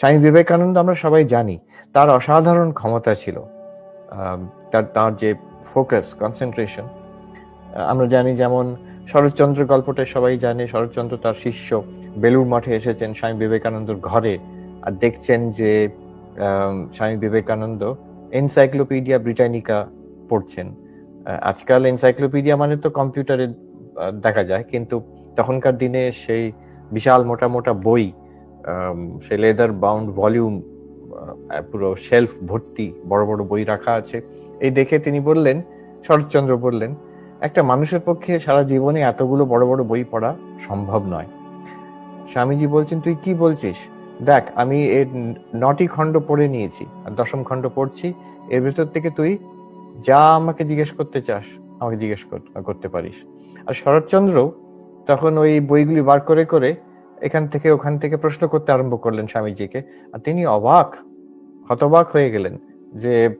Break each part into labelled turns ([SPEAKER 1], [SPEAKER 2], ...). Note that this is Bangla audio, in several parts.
[SPEAKER 1] স্বামী বিবেকানন্দ আমরা সবাই জানি, তার অসাধারণ ক্ষমতা ছিল তার তার যে ফোকাস কনসেন্ট্রেশন আমরা জানি যেমন শরৎচন্দ্র গল্পটা সবাই জানে, শরৎচন্দ্র তার শিষ্য বেলুর মঠে এসেছেন স্বামী বিবেকানন্দর ঘরে, আর দেখছেন যে স্বামী বিবেকানন্দ এনসাইক্লোপিডিয়া ব্রিটানিকা পড়ছেন। আজকাল এনসাইক্লোপিডিয়া মানে তো কম্পিউটারে দেখা যায়, কিন্তু তখনকার দিনে সেই বিশাল মোটা মোটা বই সেই লেদার বাউন্ড ভলিউম পুরো শেলফ ভর্তি বড় বড় বই রাখা আছে। এই দেখে তিনি বললেন, শরৎচন্দ্র বললেন, একটা মানুষের পক্ষে সারা জীবনে এতগুলো বড় বড় বই পড়া সম্ভব নয়। স্বামীজি বলছেন, তুই কি বলছিস? দেখ, আমি এর নটি খণ্ড পড়ে নিয়েছি, আর দশম খণ্ড পড়ছি। এর ভেতর থেকে তুই যা আমাকে জিজ্ঞেস করতে চাস, আমাকে জিজ্ঞেস কর- করতে পারিস। আর শরৎচন্দ্র তখন ওই বইগুলি বার করে করে এখান থেকে ওখান থেকে প্রশ্ন করতে আরম্ভ করলেন স্বামীজিকে। আর তিনি অবাক, হতবাক হয়ে গেলেন যে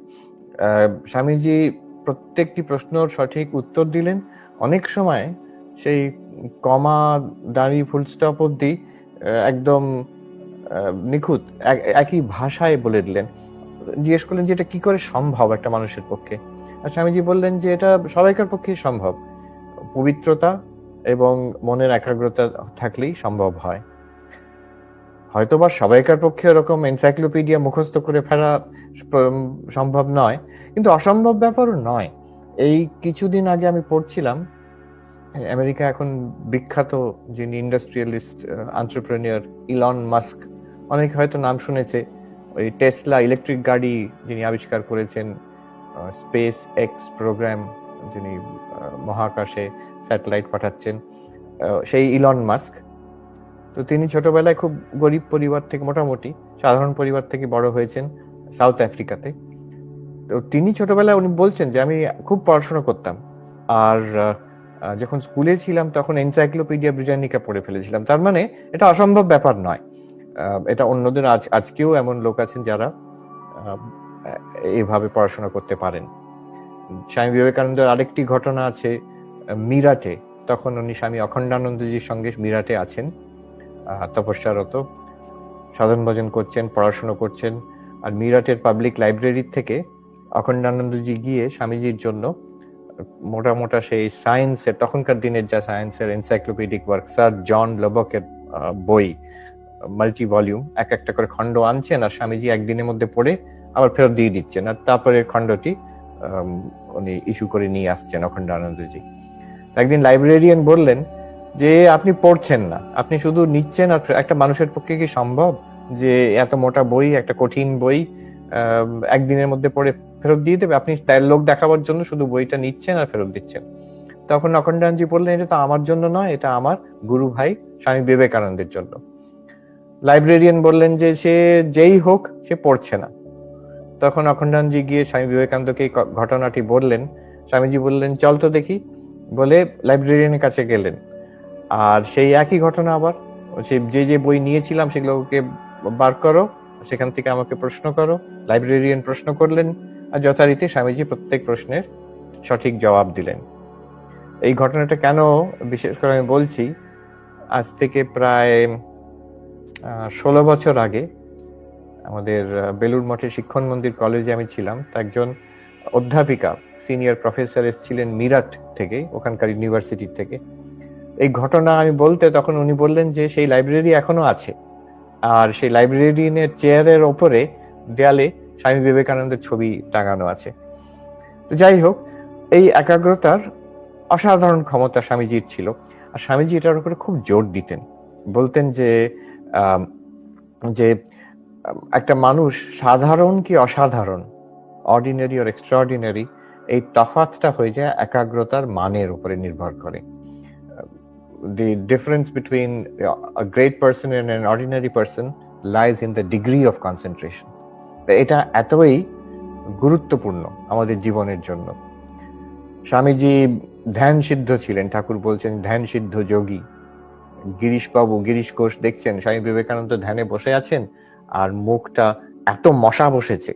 [SPEAKER 1] স্বামীজি প্রত্যেকটি প্রশ্নর সঠিক উত্তর দিলেন। অনেক সময় সেই কমা দাঁড়ি ফুল স্টপ অব্দি একদম নিখুঁত, এক- একই ভাষায় বলে দিলেন। জিজ্ঞেস করলেন যে এটা কি করে সম্ভব একটা মানুষের পক্ষে? আর স্বামীজি বললেন যে এটা সবাইকার পক্ষেই সম্ভব। পবিত্রতা এবং মনের একাগ্রতা থাকলেই সম্ভব হয়। হয়তোবা সবাইকার পক্ষে এরকম এনসাইক্লোপিডিয়া মুখস্থ করে ফেলা সম্ভব নয়, কিন্তু অসম্ভব ব্যাপারও নয়। এই কিছুদিন আগে আমি পড়ছিলাম, আমেরিকা এখন বিখ্যাত যিনি ইন্ডাস্ট্রিয়ালিস্ট আন্টারপ্রেনিয়র ইলন মাস্ক অনেক হয়তো নাম শুনেছে, ওই টেসলা ইলেকট্রিক গাড়ি যিনি আবিষ্কার করেছেন স্পেস এক্স প্রোগ্রাম যিনি মহাকাশে স্যাটেলাইট পাঠাচ্ছেন সেই ইলন মাস্ক তো তিনি ছোটবেলায় খুব গরিব পরিবার থেকে, মোটামুটি সাধারণ পরিবার থেকে বড় হয়েছেন সাউথ আফ্রিকাতে তো তিনি ছোটবেলায় উনি বলছেন যে, আমি খুব পড়াশোনা করতাম। আর যখন স্কুলে ছিলাম তখন এনসাইক্লোপিডিয়া ব্রিটানিকা পড়ে ফেলেছিলাম। তার মানে এটা অসম্ভব ব্যাপার নয়। এটা অন্যদের আজ, আজকেও এমন লোক আছেন যারা এইভাবে পড়াশোনা করতে পারেন। স্বামী বিবেকানন্দের আরেকটি ঘটনা আছে মিরাটে, তখন উনি স্বামী অখণ্ডানন্দজির সঙ্গে মিরাটে আছেন তপস্যারত। সাধন ভজন করছেন, পড়াশুনো করছেন। আর মিরাটের পাবলিক লাইব্রেরি থেকে অখণ্ডানন্দজি গিয়ে স্বামীজির জন্য মোটা মোটা সেই সায়েন্সের তখনকার দিনের যা সায়েন্সের এনসাইক্লোপিডিক ওয়ার্ক স্যার জন লবকের বই মাল্টি ভলিউম এক একটা করে খণ্ড আনছেন আর স্বামীজি একদিনের মধ্যে পড়ে আবার ফেরত দিয়ে দিচ্ছেন। আর তারপরে খণ্ডটি উনি ইস্যু করে নিয়ে আসছেন অখণ্ডানন্দজি। একদিন লাইব্রেরিয়ান বললেন যে, আপনি পড়ছেন না। আপনি শুধু নিচ্ছেন আর একটা মানুষের পক্ষে কি সম্ভব? যে, এত মোটা বই, একটা কঠিন বই একদিনের মধ্যে পড়ে ফেরত দিয়ে দেবে? আপনি লোক দেখাবার জন্য শুধু বইটা নিচ্ছেন আর ফেরত দিচ্ছেন। তখন অখণ্ডানজি বললেন, এটা তো আমার জন্য নয়, এটা আমার গুরু ভাই, স্বামী বিবেকানন্দের জন্য। লাইব্রেরিয়ান বললেন যে, সে যেই হোক, সে পড়ছে না। তখন অখণ্ডানজি গিয়ে স্বামী বিবেকানন্দকে ঘটনাটি বললেন। স্বামীজি বললেন, চল তো দেখি। বলে লাইব্রেরিয়ানের কাছে গেলেন। আর সেই একই ঘটনা আবার সে যে যে বই নিয়েছিলাম সেগুলোকে বার করো, সেখান থেকে আমাকে প্রশ্ন করো লাইব্রেরিয়ান প্রশ্ন করলেন, আর যথারীতি স্বামীজি প্রত্যেক প্রশ্নের সঠিক জবাব দিলেন। এই ঘটনাটা কেন, বিশেষ করে আমি বলছি, আজ থেকে প্রায় ষোলো বছর আগে আমাদের বেলুর মঠে শিক্ষণ মন্দির কলেজে আমি ছিলাম, তো একজন অধ্যাপিকা সিনিয়র প্রফেসর এসেছিলেন মিরাট থেকে, ওখানকার ইউনিভার্সিটির থেকে। এই ঘটনা আমি বলতে তখন উনি বললেন যে সেই লাইব্রেরি এখনও আছে। আর সেই লাইব্রেরিয়ানের চেয়ারের ওপরে দেয়ালে স্বামী বিবেকানন্দের ছবি টাঙানো আছে। তো যাই হোক, এই একাগ্রতার অসাধারণ ক্ষমতা স্বামীজির ছিল। আর স্বামীজি এটার উপরে খুব জোর দিতেন। বলতেন যে যে একটা মানুষ সাধারণ কি অসাধারণ? অর্ডিনারি আর এক্সট্রাঅর্ডিনারি এই তফাতটা হয়ে যায় একাগ্রতার মানের উপরে নির্ভর করে। The difference between a great person ordinary person lies in the degree of concentration তো এটা এতই গুরুত্বপূর্ণ আমাদের জীবনের জন্য। স্বামীজি ধ্যান সিদ্ধ ছিলেন, ঠাকুর বলছেন, ধ্যান সিদ্ধ যোগী। গিরিশ বাবু গিরিশ ঘোষ দেখছেন, স্বামী বিবেকানন্দ ধ্যানে বসে আছেন, আর মুখটা এত মশা বসেছে।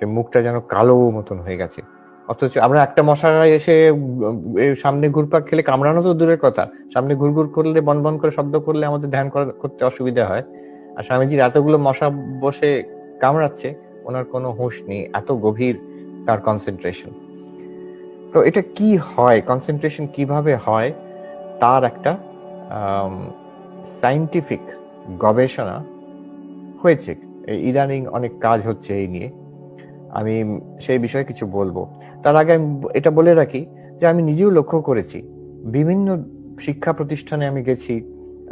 [SPEAKER 1] যে মুখটা যেন কালো মতন হয়ে গেছে। অথচ আমরা একটা মশা এসে সামনে ঘুরপাক খেলে কামড়ানো তো দূরের কথা। সামনে ঘুরঘুর করলে বন বন করে শব্দ করলে আমাদের ধ্যান করা- করতে অসুবিধা হয়। আর স্বামীজির এতগুলো মশা বসে কামড়াচ্ছে, ওনার কোনো হুঁশ নেই, এত গভীর তার কনসেন্ট্রেশন তো এটা কি হয়? কনসেন্ট্রেশন কীভাবে হয়? তার একটা সাইন্টিফিক গবেষণা হয়েছে। ইদানিং অনেক কাজ হচ্ছে এই নিয়ে। আমি সেই বিষয়ে কিছু বলব। তার আগে আমি এটা বলে রাখি যে আমি নিজেও লক্ষ্য করেছি। বিভিন্ন শিক্ষা প্রতিষ্ঠানে আমি গেছি।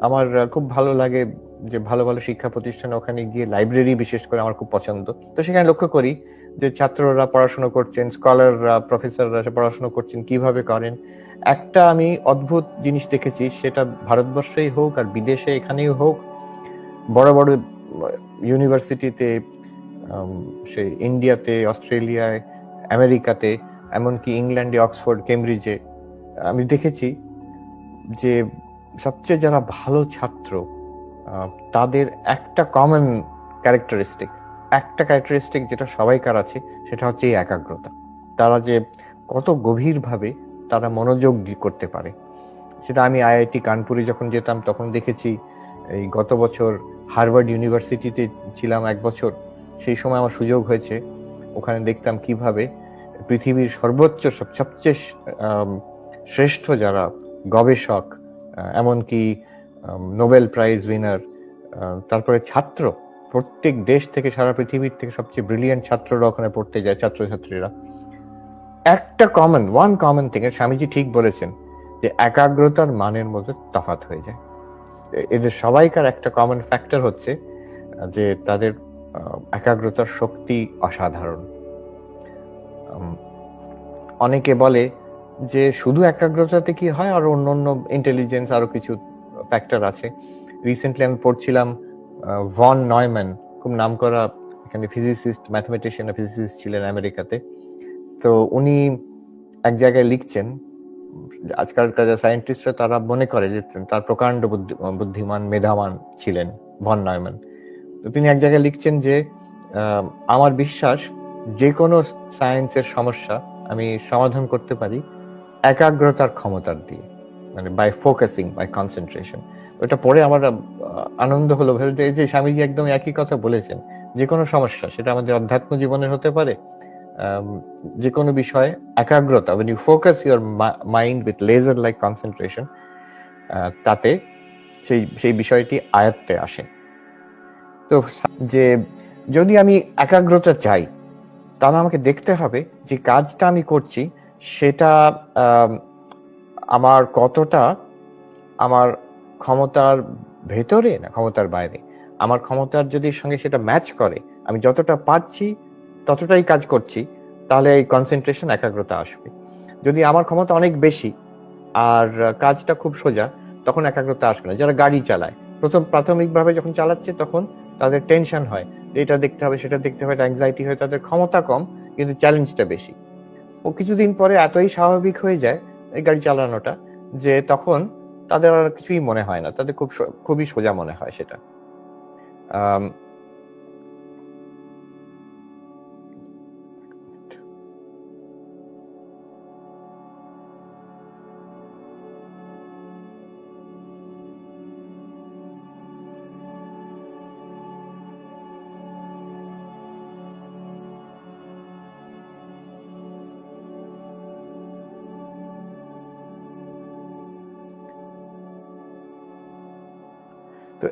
[SPEAKER 1] আমার খুব ভালো লাগে যে ভালো ভালো শিক্ষা প্রতিষ্ঠানে ওখানে গিয়ে লাইব্রেরি বিশেষ করে আমার খুব পছন্দ। তো সেখানে লক্ষ্য করি যে ছাত্ররা পড়াশোনা করছেন স্কলাররা প্রফেসররা পড়াশোনা করছেন, কীভাবে করেন। একটা আমি অদ্ভুত জিনিস দেখেছি, সেটা ভারতবর্ষেই হোক আর বিদেশে এখানেই হোক, বড় বড় ইউনিভার্সিটিতে সে ইন্ডিয়াতে, অস্ট্রেলিয়ায়, আমেরিকাতে, এমনকি ইংল্যান্ডে, অক্সফোর্ড, কেমব্রিজে, আমি দেখেছি যে সবচেয়ে যারা ভালো ছাত্র তাদের একটা কমন ক্যারেক্টারিস্টিক একটা ক্যারেক্টারিস্টিক যেটা সবাইকার আছে, সেটা হচ্ছে এই একাগ্রতা। তারা যে কত গভীরভাবে তারা মনোযোগ করতে পারে। সেটা আমি আইআইটি কানপুরে যখন যেতাম, তখন দেখেছি, এই গত বছর হার্ভার্ড ইউনিভার্সিটিতে ছিলাম এক বছর সেই সময় আমার সুযোগ হয়েছে। ওখানে দেখতাম কীভাবে পৃথিবীর সর্বোচ্চ, সবচেয়ে শ্রেষ্ঠ যারা গবেষক এমনকি নোবেল প্রাইজ উইনার তারপরে ছাত্র, প্রত্যেক দেশ থেকে সারা পৃথিবীর থেকে সবচেয়ে ব্রিলিয়েন্ট ছাত্ররা ওখানে পড়তে যায়, ছাত্রছাত্রীরা। একটা কমন ওয়ান কমন থেকে স্বামীজি ঠিক বলেছেন যে একাগ্রতার মানের মধ্যে তফাত হয়ে যায়। এদের সবাইকার একটা কমন ফ্যাক্টর হচ্ছে যে তাদের একাগ্রতার শক্তি অসাধারণ। অনেকে বলে যে শুধু একাগ্রতাতে কি হয়, আর অন্য অন্য ইন্টেলিজেন্স আরও কিছু ফ্যাক্টর আছে। রিসেন্টলি আমি পড়ছিলাম ভন নয়ম্যান খুব নাম করা এখানে ফিজিসিস্ট ম্যাথমেটিশিয়ান ফিজিসিস্ট ছিলেন আমেরিকাতে। তো উনি এক জায়গায় লিখছেন, আজকালকার যে সায়েন্টিস্টরা তারা মনে করে যে তার প্রকাণ্ড বুদ্ধিমান, মেধাবান ছিলেন ভন নয়ম্যান তিনি এক জায়গায় লিখছেন যে আমার বিশ্বাস যে কোনো সায়েন্সের সমস্যা আমি সমাধান করতে পারি একাগ্রতার ক্ষমতার দিয়ে মানে বাই ফোকাসিং বাই কনসেন্ট্রেশন ওটা পরে আমার আনন্দ হলো। ভেবে যে স্বামীজি একদম একই কথা বলেছেন যে কোনো সমস্যা, সেটা আমাদের অধ্যাত্ম জীবনের হতে পারে যে কোনো বিষয়ে একাগ্রতা you focus your mind with laser like concentration তাতে সেই সেই বিষয়টি আয়ত্তে আসে। তো যে যদি আমি একাগ্রতা চাই, তাহলে আমাকে দেখতে হবে যে কাজটা আমি করছি, সেটা আমার কতটা আমার ক্ষমতার ভেতরে না ক্ষমতার বাইরে? আমার ক্ষমতার যদি সঙ্গে সেটা ম্যাচ করে, আমি যতটা পারছি, ততটাই কাজ করছি, তাহলে এই কনসেন্ট্রেশন একাগ্রতা আসবে। যদি আমার ক্ষমতা অনেক বেশি আর কাজটা খুব সোজা, তখন একাগ্রতা আসবে না। যারা গাড়ি চালায়, প্রথম প্রাথমিকভাবে যখন চালাচ্ছে, তখন তাদের টেনশন হয় এটা দেখতে হবে, সেটা দেখতে হবে অ্যাংজাইটি হয়, তাদের ক্ষমতা কম, কিন্তু চ্যালেঞ্জটা বেশি। ও কিছুদিন পরে এতই স্বাভাবিক হয়ে যায় এই গাড়ি চালানোটা, যে তখন তাদের আর কিছুই মনে হয় না, তাদের খুব খুবই সোজা মনে হয় সেটা।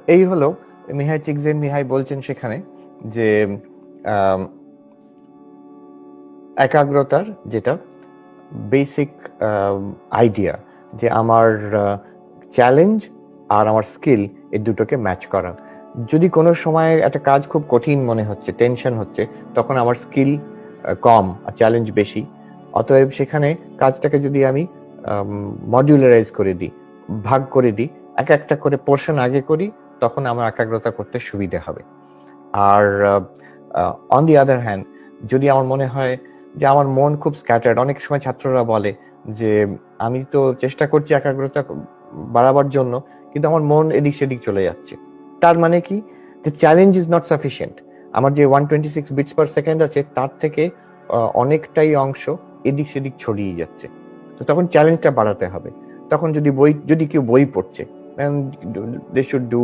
[SPEAKER 1] এই হলো মিহাই চিকজেন মিহাই বলছেন সেখানে যে একাগ্রতার যেটা বেসিক আইডিয়া যে আমার চ্যালেঞ্জ আর আমার স্কিল এই দুটোকে ম্যাচ করা। যদি কোনো সময় একটা কাজ খুব কঠিন মনে হচ্ছে টেনশন হচ্ছে, তখন আমার স্কিল কম আর চ্যালেঞ্জ বেশি। অতএব সেখানে কাজটাকে যদি আমি মডিউলারাইজ করে দিই, ভাগ করে দিই, এক একটা করে পোর্শন আগে করি তখন আমার একাগ্রতা করতে সুবিধে হবে। আর অন দি আদার হ্যান্ড যদি আমার মনে হয় যে আমার মন খুব স্ক্যাটার্ড অনেক সময় ছাত্ররা বলে যে, আমি তো চেষ্টা করছি একাগ্রতা বাড়াবার জন্য, কিন্তু আমার মন এদিক সেদিক চলে যাচ্ছে। তার মানে কি? যে চ্যালেঞ্জ ইজ নট সাফিসিয়েন্ট আমার যে one twenty six bits per second আছে, তার থেকে অনেকটাই অংশ এদিক সেদিক ছড়িয়ে যাচ্ছে। তো তখন চ্যালেঞ্জটা বাড়াতে হবে। তখন যদি বই, যদি কেউ বই পড়ছে they should do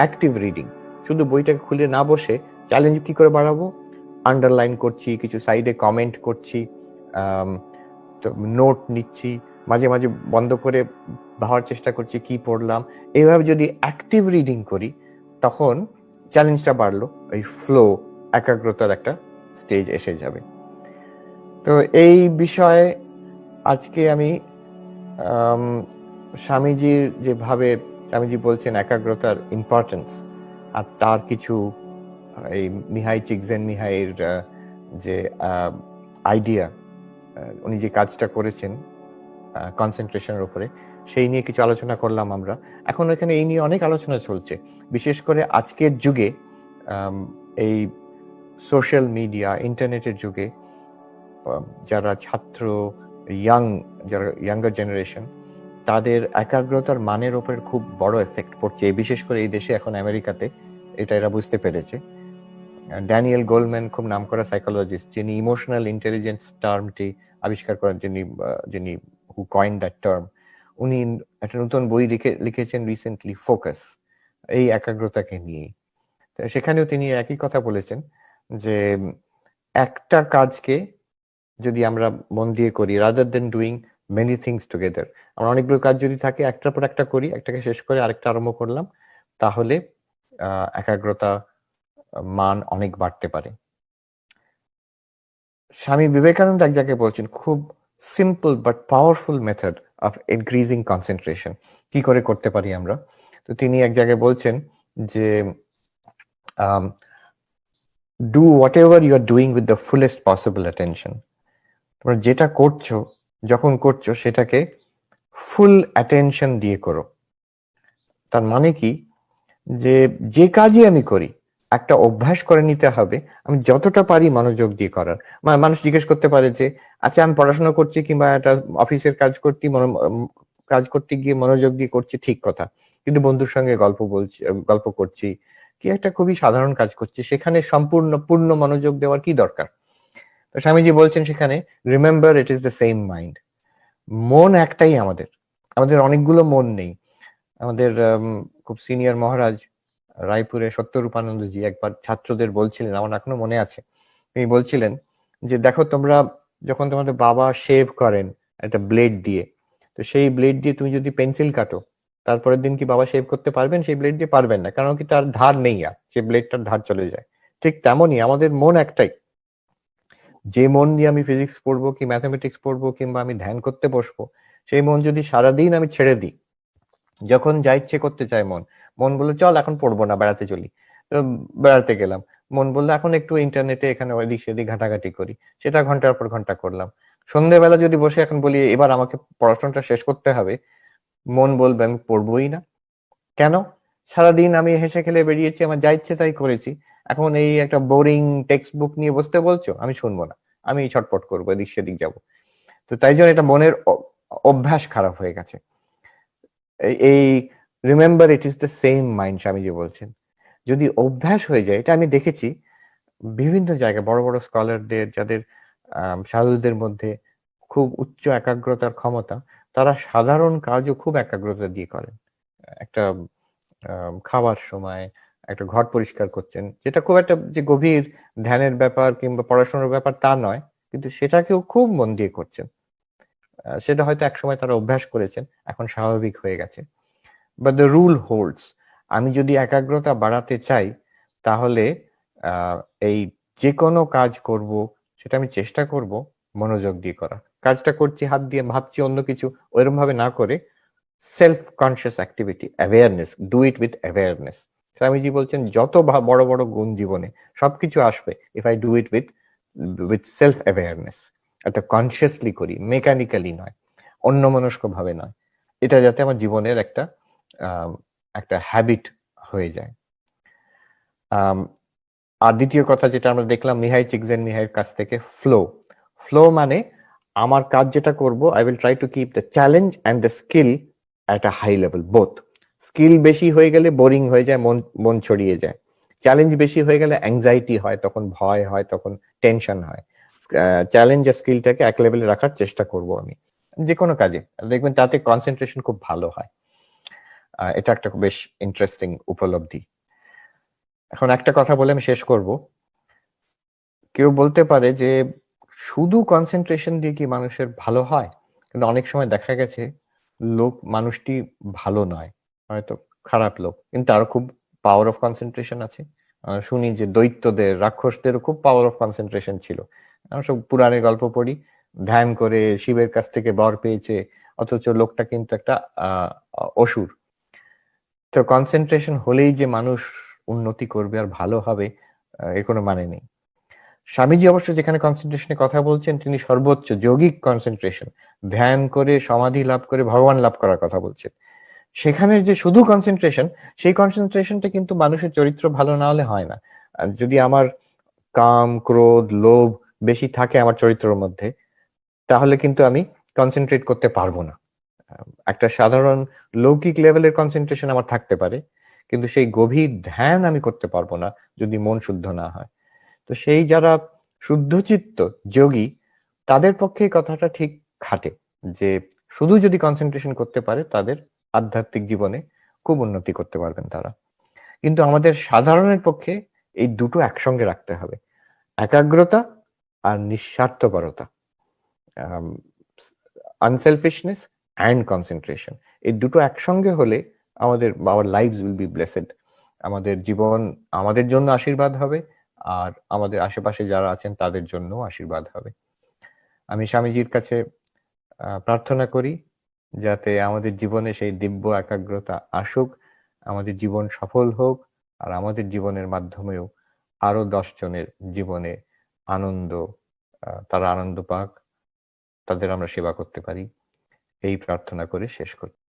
[SPEAKER 1] active reading শুধু বইটাকে খুলে না বসে চ্যালেঞ্জ কি করে বাড়াবো? আন্ডারলাইন করছি, কিছু সাইডে কমেন্ট করছি নোট নিচ্ছি, মাঝে মাঝে বন্ধ করে ভাবার চেষ্টা করছি কি পড়লাম। এইভাবে যদি অ্যাক্টিভ রিডিং করি, তখন চ্যালেঞ্জটা বাড়লো ওই ফ্লো একাগ্রতার একটা স্টেজ এসে যাবে। তো এই বিষয়ে আজকে আমি স্বামীজির যেভাবে স্বামীজি বলছেন একাগ্রতার ইম্পর্টেন্স আর তার কিছু, এই মিহাই চিকজেন মিহাইয়ের যে আইডিয়া উনি যে কাজটা করেছেন কনসেন্ট্রেশনের উপরে, সেই নিয়ে কিছু আলোচনা করলাম আমরা। এখন এখানে এই নিয়ে অনেক আলোচনা চলছে। বিশেষ করে আজকের যুগে এই সোশ্যাল মিডিয়া ইন্টারনেটের যুগে যারা ছাত্র ইয়াং যারা ইয়াঙ্গার জেনারেশন তাদের একাগ্রতার মানের ওপর খুব বড় এফেক্ট পড়ছে। বিশেষ করে এই দেশে এখন আমেরিকাতে, এটা এরা বুঝতে পেরেছে। ড্যানিয়েল গোলম্যান, খুব নাম করা সাইকোলজিস্ট যিনি ইমোশনাল ইন্টেলিজেন্স টার্মটি আবিষ্কার করেন, যিনি যিনি হু কয়েন দ্যাট টার্ম উনি একটা নতুন বই লিখে, লিখেছেন রিসেন্টলি ফোকাস এই একাগ্রতাকে নিয়ে সেখানেও তিনি একই কথা বলেছেন যে, একটা কাজকে যদি আমরা মন দিয়ে করি rather than doing many things together আমরা অনেকগুলো কাজ যদি থাকে, একটার পর একটা করি, একটাকে শেষ করে আরেকটা আরম্ভ করলাম, তাহলে একাগ্রতা, মান অনেক বাড়তে পারে। স্বামী বিবেকানন্দ এক জায়গায় বলছেন, খুব simple but powerful method of increasing concentration কি করে করতে পারি আমরা? তো তিনি এক জায়গায় বলছেন যে do whatever you are doing with the fullest possible attention তোমরা যেটা করছ যখন করছ সেটাকে ফুল অ্যাটেনশন দিয়ে করো। তার মানে কি? যে যে কাজই আমি করি, একটা অভ্যাস করে নিতে হবে, আমি যতটা পারি মনোযোগ দিয়ে করার। মানুষ জিজ্ঞেস করতে পারে যে আচ্ছা আমি পড়াশোনা করছি কিংবা একটা অফিসের কাজ করতে কাজ করতে গিয়ে মনোযোগ দিয়ে করছি, ঠিক কথা। কিন্তু বন্ধুর সঙ্গে গল্প বলছি, গল্প করছি, কি একটা খুবই সাধারণ কাজ করছি, সেখানে সম্পূর্ণ, পূর্ণ মনোযোগ দেওয়ার কি দরকার? তো স্বামীজি বলছেন সেখানে remember it is the same mind মন একটাই আমাদের। আমাদের অনেকগুলো মন নেই। আমাদের খুব সিনিয়র মহারাজ রায়পুরে সত্যরূপানন্দজি একবার ছাত্রদের বলছিলেন, আমার এখনও মনে আছে। তিনি বলছিলেন যে, দেখো, তোমরা যখন তোমাদের বাবা শেভ করেন একটা ব্লেড দিয়ে, তো সেই ব্লেড দিয়ে তুমি যদি পেন্সিল কাটো, তারপরের দিন কি বাবা শেভ করতে পারবেন? সেই ব্লেড দিয়ে পারবেন না। কারণ কি তার ধার নেই আর, সে ব্লেডটার ধার চলে যায়। ঠিক তেমনই আমাদের মন একটাই। যে মন দিয়ে আমি ফিজিক্স পড়ব কি ম্যাথামেটিক্স পড়ব কিংবা আমি ধ্যান করতে বসবো, সেই মন যদি সারাদিন আমি ছেড়ে দিই, যখন যা ইচ্ছে করতে চায় মন মন বলল, চল এখন পড়ব না, বেড়াতে চলি। বেড়াতে গেলাম। মন বলল, এখন একটু ইন্টারনেটে এখানে ওইদিক সেদিক ঘাটাঘাটি করি। সেটা ঘণ্টার পর ঘণ্টা করলাম। সন্ধ্যেবেলা যদি বসে এখন বলি, এবার আমাকে পড়াশোনাটা শেষ করতে হবে, মন বলবে, আমি পড়বোই না। কেন? সারাদিন আমি হেসে খেলে বেরিয়েছি, আমার যা ইচ্ছে তাই করেছি। এখন এই একটা বোরিং টেক্সট বুক নিয়ে বসতে বলছো? আমি শুনব না। আমি ছটপট করব, এদিক সেদিক যাব। তো তাই জন্য এটা মনের অভ্যাস খারাপ হয়ে গেছে। এই remember it is the same mind Swamiji বলছেন। যদি অভ্যাস হয়ে যায়, এটা আমি দেখেছি বিভিন্ন জায়গায়, বড় বড় স্কলারদের যাদের সাধুদের মধ্যে খুব উচ্চ একাগ্রতার ক্ষমতা, তারা সাধারণ কাজও খুব একাগ্রতা দিয়ে করেন। একটা খাওয়ার সময় একটা ঘর পরিষ্কার করছেন, যেটা খুব একটা যে গভীর ধ্যানের ব্যাপার কিংবা পড়াশোনার ব্যাপার তা নয়, কিন্তু সেটাকেও খুব মন দিয়ে করছেন। সেটা হয়তো একসময় তারা অভ্যাস করেছেন, এখন স্বাভাবিক হয়ে গেছে। বাট দ্য রুল হোল্ডস আমি যদি একাগ্রতা বাড়াতে চাই, তাহলে এই যে কোনো কাজ করব, সেটা আমি চেষ্টা করব মনোযোগ দিয়ে করা কাজটা করছি, হাত দিয়ে ভাবছি অন্য কিছু ওইরকম ভাবে না করে self conscious activity awareness do it with awareness Swamiji বলছেন, যত বড় বড় গুণ জীবনে সবকিছু আসবে if I do it with with self awareness একটা কনসিয়াসলি করি মেকানিক্যালি নয় অন্যমনস্ক ভাবে নয়। এটা যাতে আমার জীবনের একটা একটা হ্যাবিট হয়ে যায়। আর দ্বিতীয় কথা যেটা আমরা দেখলাম মিহাই চিকজেন মিহাইয়ের কাছ থেকে ফ্লো ফ্লো মানে আমার কাজ যেটা করব I will try to keep the challenge and the skill at a high level both skill বেশি হয়ে গেলে বোরিং হয়ে যায়, মন মন ছড়িয়ে যায়। চ্যালেঞ্জ বেশি হয়ে গেলে অ্যাংজাইটি হয়, তখন ভয় হয়, তখন টেনশন হয়। চ্যালেঞ্জ আর স্কিলটাকে এক লেভেলে রাখার চেষ্টা করব আমি। যে কোনো কাজে। দেখবেন তাতে কনসেন্ট্রেশন খুব ভালো হয়। এটা একটা বেশ ইন্টারেস্টিং উপলব্ধি। এখন একটা কথা বলে আমি শেষ করব। কেউ বলতে পারে যে, শুধু কনসেন্ট্রেশন দিয়ে কি মানুষের ভালো হয়? কিন্তু অনেক সময় দেখা গেছে, লোক মানুষটি ভালো নয়। হয়তো খারাপ লোক, কিন্তু তারও খুব পাওয়ার অফ কনসেন্ট্রেশন আছে। শুনি যে দৈত্যদের রাক্ষসদেরও খুব পাওয়ার অফ কনসেন্ট্রেশন ছিল। আমরা সব পুরাণের গল্প পড়ি, ধ্যান করে শিবের কাছ থেকে বর পেয়েছে, অথচ লোকটা কিন্তু একটা অসুর। তো কনসেন্ট্রেশন হলেই যে মানুষ উন্নতি করবে আর ভালো হবে এর কোনো মানে নেই। স্বামীজি অবশ্য যেখানে কনসেন্ট্রেশনের কথা বলছেন, তিনি সর্বোচ্চ যৌগিক কনসেন্ট্রেশন ধ্যান করে, সমাধি লাভ করে, ভগবান লাভ করার কথা বলছেন। সেখানে যে শুধু কনসেন্ট্রেশন সেই কনসেন্ট্রেশনটা কিন্তু মানুষের চরিত্র ভালো না হলে হয় না। যদি আমার কাম, ক্রোধ, লোভ বেশি থাকে আমার চরিত্রের মধ্যে, তাহলে কিন্তু আমি কনসেন্ট্রেট করতে পারব না। একটা সাধারণ লৌকিক লেভেলের কনসেন্ট্রেশন আমার থাকতে পারে, কিন্তু সেই গভীর ধ্যান আমি করতে পারব না যদি মন শুদ্ধ না হয়। তো সেই যারা শুদ্ধচিত্ত যোগী, তাদের পক্ষে কথাটা ঠিক খাটে যে শুধু যদি কনসেন্ট্রেশন করতে পারে তাদের আধ্যাত্মিক জীবনে খুব উন্নতি করতে পারবেন তারা। কিন্তু আমাদের সাধারণের পক্ষে এই দুটো একসঙ্গে রাখতে হবে। একাগ্রতা আর নিঃস্বার্থপরতা। আনসেলফিশনেস অ্যান্ড কনসেন্ট্রেশন এই দুটো একসঙ্গে হলে আমাদের our life will be blessed আমাদের জীবন আমাদের জন্য আশীর্বাদ হবে আর আমাদের আশেপাশে যারা আছেন তাদের জন্য আশীর্বাদ হবে। আমি স্বামীজির কাছে প্রার্থনা করি যাতে আমাদের জীবনে সেই দিব্য একাগ্রতা আসুক, আমাদের জীবন সফল হোক, আর আমাদের জীবনের মাধ্যমেও আরও জনের জীবনে আনন্দ তারা আনন্দ পাক, তাদের আমরা সেবা করতে পারি। এই প্রার্থনা করে শেষ করি